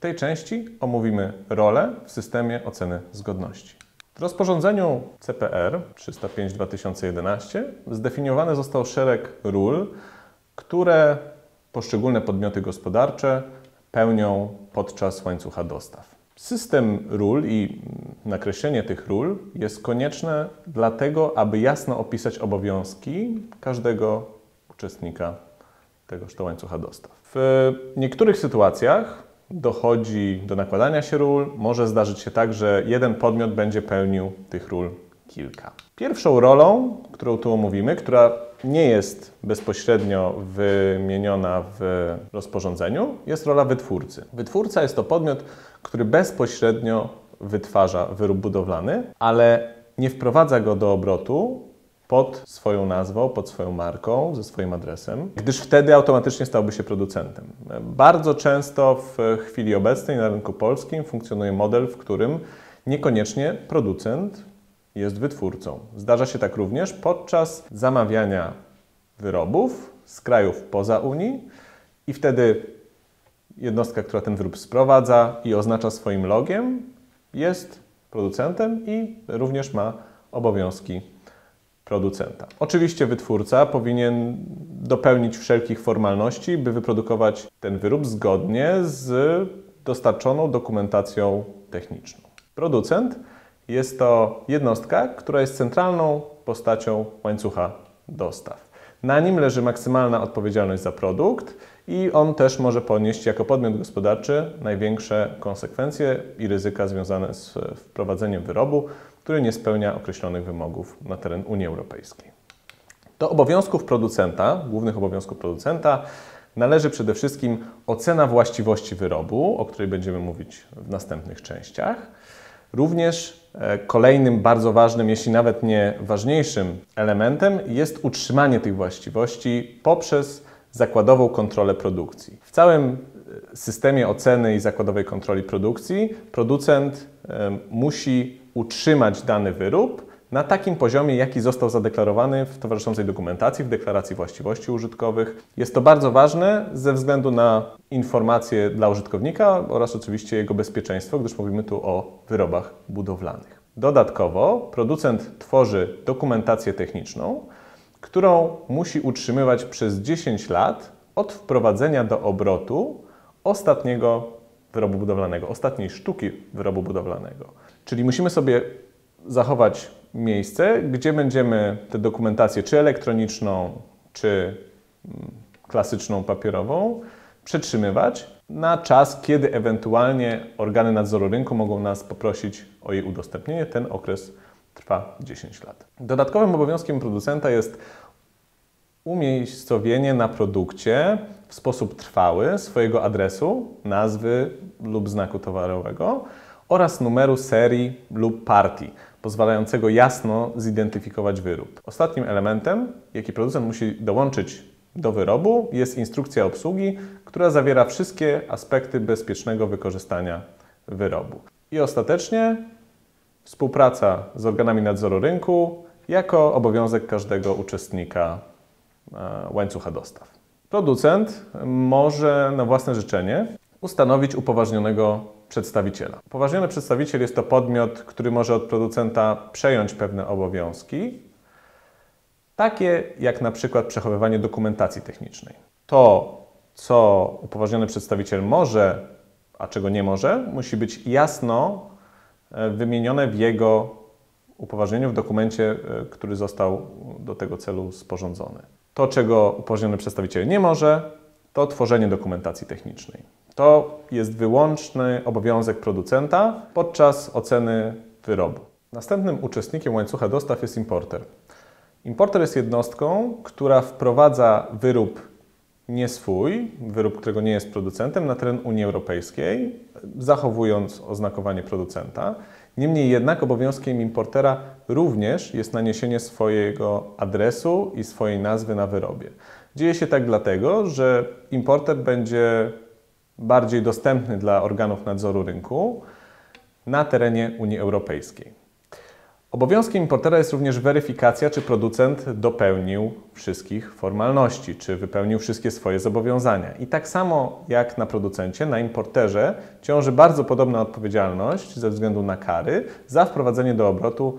W tej części omówimy rolę w systemie oceny zgodności. W rozporządzeniu CPR 305-2011 zdefiniowany został szereg ról, które poszczególne podmioty gospodarcze pełnią podczas łańcucha dostaw. System ról i nakreślenie tych ról jest konieczne dlatego, aby jasno opisać obowiązki każdego uczestnika tegoż to łańcucha dostaw. W niektórych sytuacjach dochodzi do nakładania się ról. Może zdarzyć się tak, że jeden podmiot będzie pełnił tych ról kilka. Pierwszą rolą, którą tu omówimy, która nie jest bezpośrednio wymieniona w rozporządzeniu, jest rola wytwórcy. Wytwórca jest to podmiot, który bezpośrednio wytwarza wyrób budowlany, ale nie wprowadza go do obrotu pod swoją nazwą, pod swoją marką, ze swoim adresem, gdyż wtedy automatycznie stałby się producentem. Bardzo często w chwili obecnej na rynku polskim funkcjonuje model, w którym niekoniecznie producent jest wytwórcą. Zdarza się tak również podczas zamawiania wyrobów z krajów poza Unii i wtedy jednostka, która ten wyrób sprowadza i oznacza swoim logiem, jest producentem i również ma obowiązki producenta. Oczywiście wytwórca powinien dopełnić wszelkich formalności, by wyprodukować ten wyrób zgodnie z dostarczoną dokumentacją techniczną. Producent jest to jednostka, która jest centralną postacią łańcucha dostaw. Na nim leży maksymalna odpowiedzialność za produkt i on też może ponieść jako podmiot gospodarczy największe konsekwencje i ryzyka związane z wprowadzeniem wyrobu, który nie spełnia określonych wymogów na teren Unii Europejskiej. Do obowiązków producenta, głównych obowiązków producenta, należy przede wszystkim ocena właściwości wyrobu, o której będziemy mówić w następnych częściach. Również e, kolejnym bardzo ważnym, jeśli nawet nie ważniejszym elementem jest utrzymanie tych właściwości poprzez zakładową kontrolę produkcji. W całym e, systemie oceny i zakładowej kontroli produkcji producent e, musi utrzymać dany wyrób na takim poziomie, jaki został zadeklarowany w towarzyszącej dokumentacji, w deklaracji właściwości użytkowych. Jest to bardzo ważne ze względu na informacje dla użytkownika oraz oczywiście jego bezpieczeństwo, gdyż mówimy tu o wyrobach budowlanych. Dodatkowo producent tworzy dokumentację techniczną, którą musi utrzymywać przez 10 lat od wprowadzenia do obrotu ostatniego wyrobu budowlanego, ostatniej sztuki wyrobu budowlanego. Czyli musimy sobie zachować miejsce, gdzie będziemy tę dokumentację, czy elektroniczną, czy mm, klasyczną papierową, przetrzymywać na czas, kiedy ewentualnie organy nadzoru rynku mogą nas poprosić o jej udostępnienie. Ten okres trwa 10 lat. Dodatkowym obowiązkiem producenta jest umiejscowienie na produkcie w sposób trwały swojego adresu, nazwy lub znaku towarowego oraz numeru serii lub partii, pozwalającego jasno zidentyfikować wyrób. Ostatnim elementem, jaki producent musi dołączyć do wyrobu, jest instrukcja obsługi, która zawiera wszystkie aspekty bezpiecznego wykorzystania wyrobu. I ostatecznie współpraca z organami nadzoru rynku jako obowiązek każdego uczestnika e, łańcucha dostaw. Producent może na własne życzenie ustanowić upoważnionego przedstawiciela. Upoważniony przedstawiciel jest to podmiot, który może od producenta przejąć pewne obowiązki, takie jak na przykład przechowywanie dokumentacji technicznej. To, co upoważniony przedstawiciel może, a czego nie może, musi być jasno e, wymienione w jego upoważnieniu, w dokumencie, e, który został do tego celu sporządzony. To, czego upoważniony przedstawiciel nie może, to tworzenie dokumentacji technicznej. To jest wyłączny obowiązek producenta podczas oceny wyrobu. Następnym uczestnikiem łańcucha dostaw jest importer. Importer jest jednostką, która wprowadza wyrób nie swój, wyrób, którego nie jest producentem, na teren Unii Europejskiej, zachowując oznakowanie producenta. Niemniej jednak obowiązkiem importera również jest naniesienie swojego adresu i swojej nazwy na wyrobie. Dzieje się tak dlatego, że importer będzie bardziej dostępny dla organów nadzoru rynku na terenie Unii Europejskiej. Obowiązkiem importera jest również weryfikacja, czy producent dopełnił wszystkich formalności, czy wypełnił wszystkie swoje zobowiązania. I tak samo jak na producencie, na importerze ciąży bardzo podobna odpowiedzialność ze względu na kary za wprowadzenie do obrotu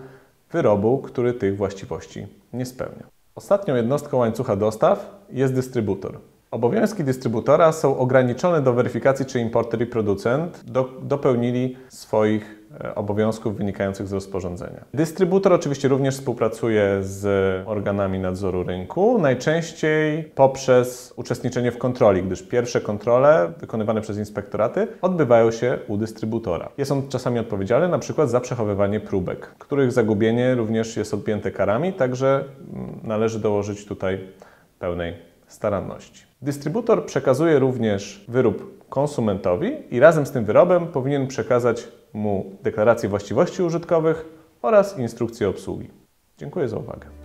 wyrobu, który tych właściwości nie spełnia. Ostatnią jednostką łańcucha dostaw jest dystrybutor. Obowiązki dystrybutora są ograniczone do weryfikacji, czy importer i producent do, dopełnili swoich obowiązków wynikających z rozporządzenia. Dystrybutor oczywiście również współpracuje z organami nadzoru rynku, najczęściej poprzez uczestniczenie w kontroli, gdyż pierwsze kontrole wykonywane przez inspektoraty odbywają się u dystrybutora. Jest on czasami odpowiedzialny na przykład za przechowywanie próbek, których zagubienie również jest objęte karami, także mm, należy dołożyć tutaj pełnej staranności. Dystrybutor przekazuje również wyrób konsumentowi i razem z tym wyrobem powinien przekazać mu deklarację właściwości użytkowych oraz instrukcję obsługi. Dziękuję za uwagę.